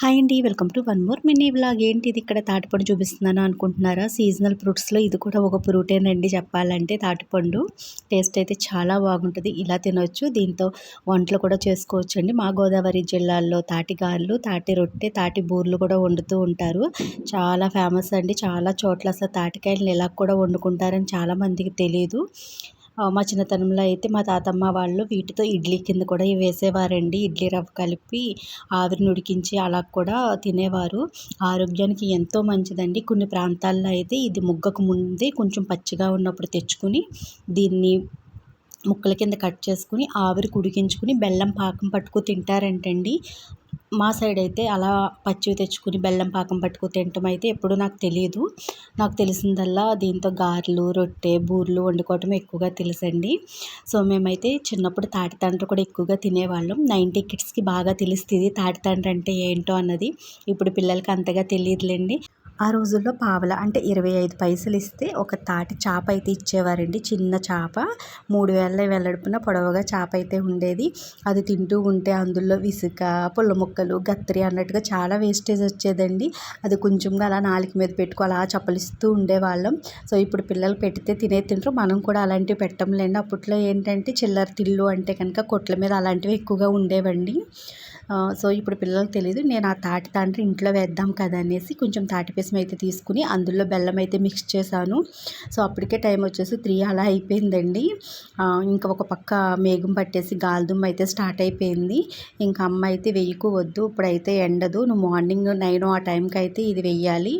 Hi అండి welcome to one more mini blog ఏంటి ఇది ఇక్కడ తాటిపండు చూపిస్తున్నాను అనుకుంటున్నారా? సీజనల్ ఫ్రూట్స్లో ఇది కూడా ఒక ఫ్రూటేనండి చెప్పాలంటే తాటిపండు. టేస్ట్ అయితే చాలా బాగుంటుంది. ఇలా తినొచ్చు. దీంతో వంటలు కూడా చేసుకోవచ్చు అండి మా గోదావరి జిల్లాల్లో తాటిగాళ్ళు తాటి రొట్టె తాటి బూర్లు కూడా వండుతూ ఉంటారు. చాలా ఫేమస్ అండి. చాలా చోట్ల అసలు తాటికాయలను ఇలా కూడా వండుకుంటారని చాలామందికి తెలియదు మా చిన్నతనంలో అయితే మా తాతమ్మ వాళ్ళు వీటితో ఇడ్లీ కింద కూడా వేసేవారండి. ఇడ్లీ రవ్వ కలిపి ఆవిరిని ఉడికించి అలా కూడా తినేవారు. ఆరోగ్యానికి ఎంతో మంచిదండి. కొన్ని ప్రాంతాల్లో అయితే ఇది ముగ్గకు ముందే కొంచెం పచ్చిగా ఉన్నప్పుడు తెచ్చుకుని దీన్ని ముక్కల కింద కట్ చేసుకుని ఆవిరి ఉడికించుకుని బెల్లం పాకం పట్టుకు తింటారంటండి. మా సైడ్ అయితే అలా పచ్చివి తెచ్చుకుని బెల్లం పాకం పట్టుకుని తినటం అయితే ఎప్పుడు నాకు తెలియదు నాకు తెలిసిందల్లా దీంతో గారెలు రొట్టె బూర్లు వండుకోవటం ఎక్కువగా తెలుసండి. సో మేమైతే చిన్నప్పుడు తాటితండ్రి కూడా ఎక్కువగా తినేవాళ్ళం. నైంటీ కిడ్స్కి బాగా తెలుస్తుంది తాటితండ్రి అంటే ఏంటో అన్నది. ఇప్పుడు పిల్లలకి అంతగా తెలియదులేండి ఆ రోజుల్లో పావల అంటే ఇరవై ఐదు పైసలు ఇస్తే ఒక తాటి చేప అయితే ఇచ్చేవారండి. చిన్న చేప. మూడు వేల వెల్లడిపున పొడవుగా చేప అయితే ఉండేది. అది తింటూ ఉంటే అందులో విసుక పుల్ల ముక్కలు గత్తరి అన్నట్టుగా చాలా వేస్టేజ్ వచ్చేదండి. అది కొంచెంగా అలా నాలుగు మీద పెట్టుకో అలా చప్పలిస్తూ ఉండేవాళ్ళం. సో ఇప్పుడు పిల్లలు పెడితే తినే తింటారు మనం కూడా అలాంటివి పెట్టంలేండి. అప్పట్లో ఏంటంటే చిల్లర తిల్లు అంటే కనుక కొట్ల మీద అలాంటివి ఎక్కువగా ఉండేవండి. సో ఇప్పుడు పిల్లలకు తెలియదు నేను ఆ తాటి తండ్రి ఇంట్లో వేద్దాం కదా అనేసి కొంచెం తాటి పేసం అయితే తీసుకుని అందులో బెల్లం అయితే మిక్స్ చేశాను. సో అప్పటికే టైం వచ్చేసి త్రీ అలా అయిపోయిందండి. ఇంకా ఒక పక్క మేఘం పట్టేసి గాలిదుమ్మ అయితే స్టార్ట్ అయిపోయింది. ఇంకా అమ్మ అయితే వెయ్యకు వద్దు ఇప్పుడైతే ఎండదు. నువ్వు మార్నింగ్ నైన్ ఆ టైంకి అయితే ఇది వెయ్యాలి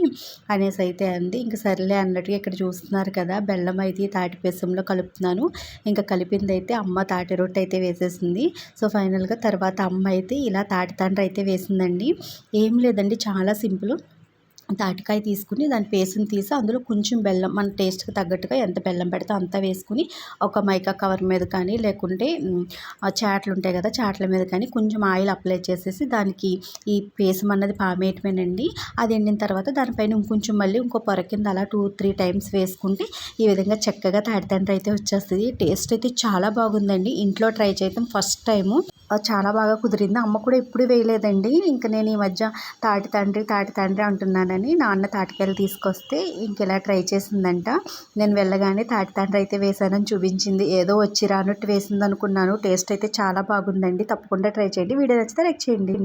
అనేసి అయితే అంది. ఇంకా సర్లే అన్నట్టుగా ఇక్కడ చూస్తున్నారు కదా బెల్లం అయితే తాటి పేసంలో కలుపుతున్నాను. ఇంకా కలిపింది అయితే అమ్మ తాటి రొట్టె అయితే వేసేసింది. సో ఫైనల్గా తర్వాత అమ్మ అయితే ఇలా ఇలా తాటి తండ్రి అయితే వేసిందండి. ఏం లేదండి చాలా సింపుల్. తాటికాయ తీసుకుని దాని పేస్ట్ని తీసి అందులో కొంచెం బెల్లం మన టేస్ట్కి తగ్గట్టుగా ఎంత బెల్లం పెడితే అంత వేసుకుని ఒక మైకా కవర్ మీద కానీ లేకుంటే చాట్లు ఉంటాయి కదా చాట్ల మీద కానీ కొంచెం ఆయిల్ అప్లై చేసేసి దానికి ఈ పేసం అన్నది పామేయటమేనండి. అది ఎండిన తర్వాత దానిపైన ఇంకొంచెం మళ్ళీ ఇంకో పొర కింద అలా టూ త్రీ టైమ్స్ వేసుకుంటే ఈ విధంగా చక్కగా తాటితండ్రి అయితే వచ్చేస్తుంది. టేస్ట్ అయితే చాలా బాగుందండి. ఇంట్లో ట్రై చేయటం ఫస్ట్ టైము. చాలా బాగా కుదిరింది. అమ్మ కూడా ఎప్పుడు వేయలేదండి. ఇంకా నేను ఈ మధ్య తాటి తండ్రి తాటి తండ్రి అంటున్నానని నాన్న తాటికాయలు తీసుకొస్తే ఇంక ఇలా ట్రై చేసిందంట. నేను వెళ్ళగానే తాటి తండ్రి అయితే వేశానని చూపించింది. ఏదో వచ్చి రానట్టు వేసింది అనుకున్నాను టేస్ట్ అయితే చాలా బాగుందండి. తప్పకుండా ట్రై చేయండి. వీడియో నచ్చితే లైక్ చేయండి.